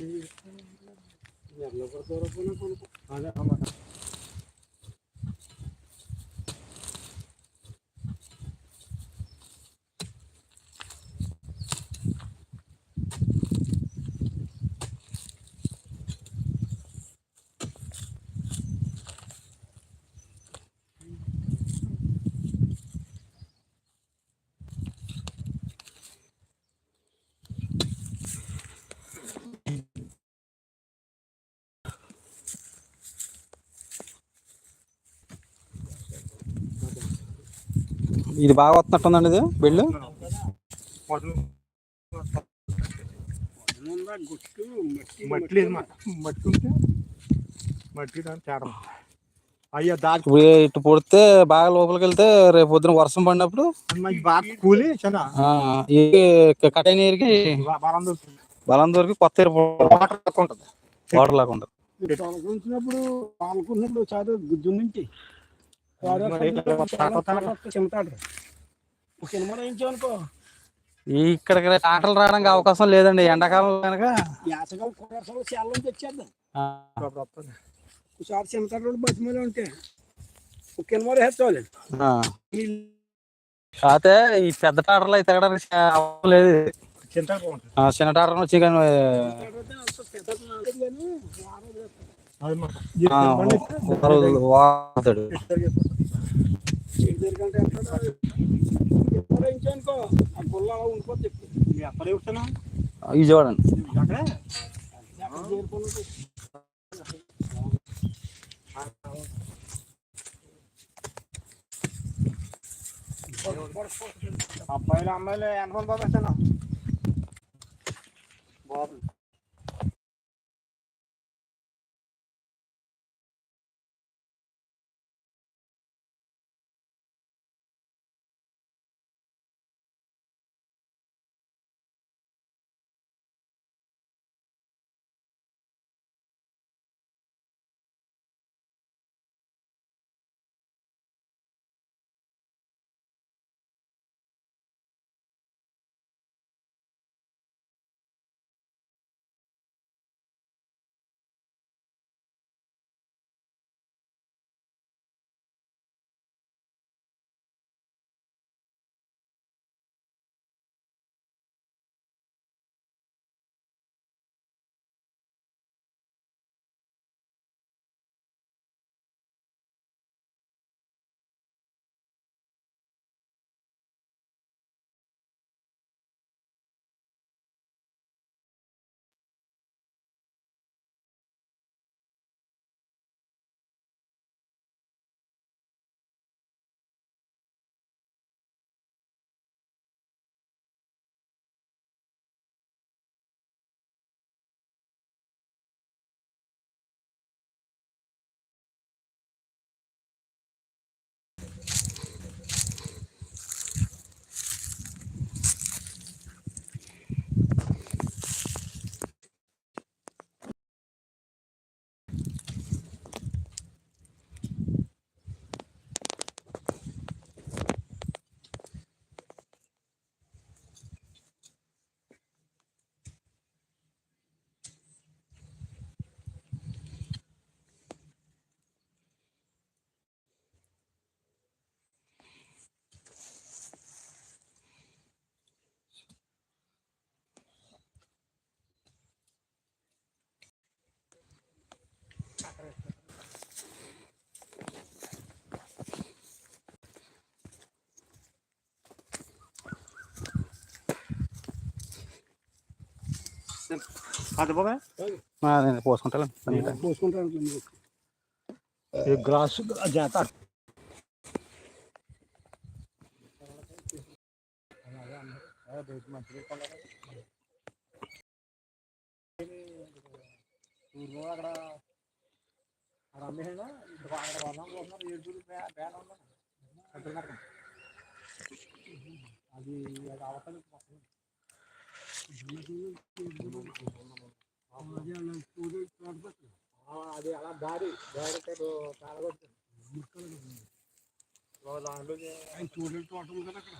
યાર લગર તો રોપો ને પણ આને અમારા ఇది బాగా వస్తున్నట్టుందండి ఇది బిల్లు? మట్టి ఉంటే మట్టి తేడా అయ్యా ఇటు పొడితే బాగా లోపలికి వెళ్తే రేపు పొద్దున వర్షం పడినప్పుడు కూలి కట్ అయిన నీరుకి బలం దొరికి కొత్త వాటర్ తక్కువ ఉంటుంది వాటర్ లాగా ఉండదు సినిమా వేయించామనుకో ఈ ఇక్కడికి ఆటలు రావడానికి అవకాశం లేదండి. ఎండాకాలం కనుక. కూరసాలు ఒకసారి బతిమలో ఉంటే. కాకపోతే ఈ పెద్ద టాటర్లు అయితే తిరగడానికి అవసరం లేదు. చిన్న టాటర్ వచ్చి కానీ వాడతాడు. ఇది చూడండి అబ్బాయిలు అమ్మాయిలు ఎంతమంది పంపిస్తాను అదే పోసుకుంటా పోసుకుంటా గ్రాస్ జాతర అక్కడ రమేష్ అది అది అవతల అది అలా దారి దారి కాలగొట్టు దాంట్లో చూడలేదు తోట ఉంది కదా అక్కడ